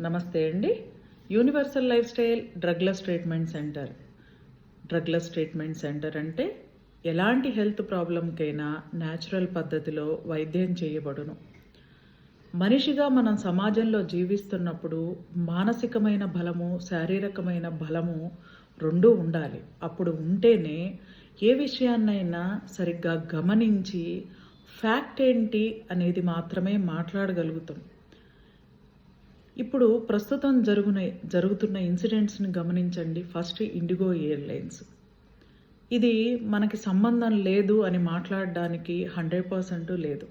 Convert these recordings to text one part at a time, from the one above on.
నమస్తే అండి. Universal life style drugless treatment centre drugless treatment centre అంటే ఎలాంటి హెల్త్ ప్రాబ్లంకైనా న్యాచురల్ పద్ధతిలో వైద్యం చేయబడును. మనిషిగా మనం సమాజంలో జీవిస్తున్నప్పుడు మానసికమైన బలము శారీరకమైన బలము రెండూ ఉండాలి. అప్పుడు ఉంటేనే ఏ విషయాన్నైనా సరిగ్గా గమనించి ఫ్యాక్ట్ ఏంటి అనేది మాత్రమే మాట్లాడగలుగుతాం. ఇప్పుడు ప్రస్తుతం జరుగున జరుగుతున్న ఇన్సిడెంట్స్ని గమనించండి. First IndiGo airlines. ఇది మనకి సంబంధం లేదు అని మాట్లాడడానికి హండ్రెడ్ పర్సెంట్ లేదు.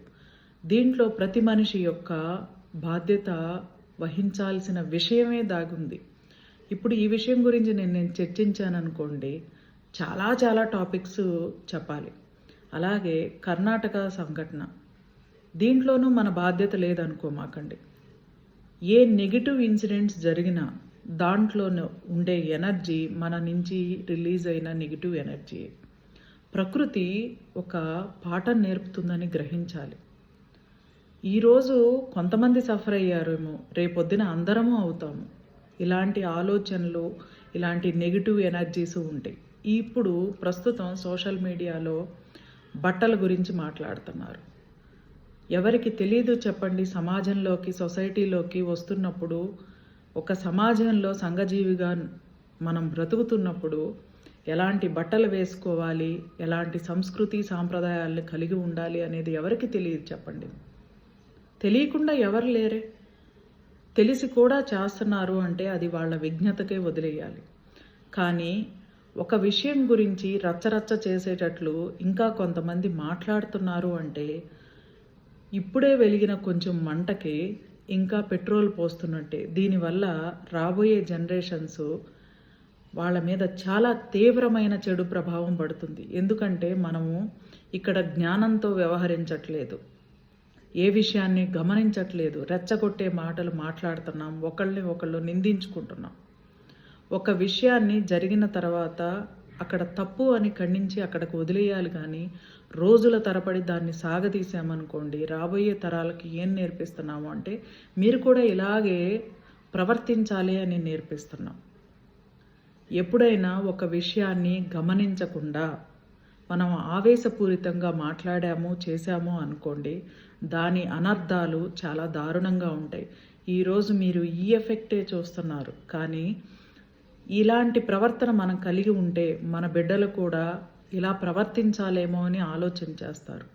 దీంట్లో ప్రతి మనిషి యొక్క బాధ్యత వహించాల్సిన విషయమే దాగుంది. ఇప్పుడు ఈ విషయం గురించి నేను నేను చర్చించాను అనుకోండి చాలా చాలా టాపిక్స్ చెప్పాలి. అలాగే కర్ణాటక సంఘటన. దీంట్లోనూ మన బాధ్యత లేదనుకోమాకండి. ఏ నెగిటివ్ ఇన్సిడెంట్స్ జరిగినా దాంట్లో ఉండే ఎనర్జీ మన నుంచి రిలీజ్ అయిన నెగిటివ్ ఎనర్జీ ప్రకృతి ఒక పాఠం నేర్పుతుందని గ్రహించాలి. ఈరోజు కొంతమంది సఫర్ అయ్యారేమో రేపొద్దున అందరము అవుతాము. ఇలాంటి ఆలోచనలు ఇలాంటి నెగిటివ్ ఎనర్జీస్ ఉంటాయి ఇప్పుడు ప్రస్తుతం సోషల్ మీడియాలో బట్టల గురించి మాట్లాడుతున్నారు. ఎవరికి తెలియదు చెప్పండి సమాజంలోకి సొసైటీలోకి వస్తున్నప్పుడు ఒక సమాజంలో సంఘజీవిగా మనం బ్రతుకుతున్నప్పుడు ఎలాంటి బట్టలు వేసుకోవాలి ఎలాంటి సంస్కృతి సాంప్రదాయాలను కలిగి ఉండాలి అనేది ఎవరికి తెలియదు చెప్పండి. తెలియకుండా ఎవరు లేరే? తెలిసి కూడా చేస్తున్నారు అంటే అది వాళ్ళ విజ్ఞతకే వదిలేయాలి. కానీ ఒక విషయం గురించి రచ్చరచ్చ చేసేటట్లు ఇంకా కొంతమంది మాట్లాడుతున్నారు అంటే ఇప్పుడే వెలిగిన కొంచెం మంటకి ఇంకా పెట్రోల్ పోస్తున్నట్టే. దీనివల్ల రాబోయే జనరేషన్స్ వాళ్ళ మీద చాలా తీవ్రమైన చెడు ప్రభావం పడుతుంది. ఎందుకంటే మనము ఇక్కడ జ్ఞానంతో వ్యవహరించట్లేదు. ఏ విషయాన్ని గమనించట్లేదు. రెచ్చగొట్టే మాటలు మాట్లాడుతున్నాం. ఒకళ్ళని ఒకళ్ళు నిందించుకుంటున్నాం. ఒక విషయాన్ని జరిగిన తర్వాత అక్కడ తప్పు అని ఖండించి అక్కడికి వదిలేయాలి కానీ రోజుల తరబడి దాన్ని సాగతీసామనుకోండి రాబోయే తరాలకి ఏం నేర్పిస్తున్నాము అంటే మీరు కూడా ఇలాగే ప్రవర్తించాలి అని నేర్పిస్తున్నాం. ఎప్పుడైనా ఒక విషయాన్ని గమనించకుండా మనం ఆవేశపూరితంగా మాట్లాడాము చేశాము అనుకోండి దాని అనర్థాలు చాలా దారుణంగా ఉంటాయి. ఈరోజు మీరు ఈ ఎఫెక్టే చూస్తున్నారు. కానీ ఇలాంటి ప్రవర్తన మనం కలిగి ఉంటే మన బిడ్డలు కూడా ఇలా ప్రవర్తించాలేమో అని ఆలోచన చేస్తారు.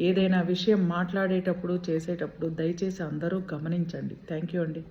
ఏదైనా విషయం మాట్లాడేటప్పుడు చేసేటప్పుడు దయచేసి అందరూ గమనించండి. థ్యాంక్ యూ అండి.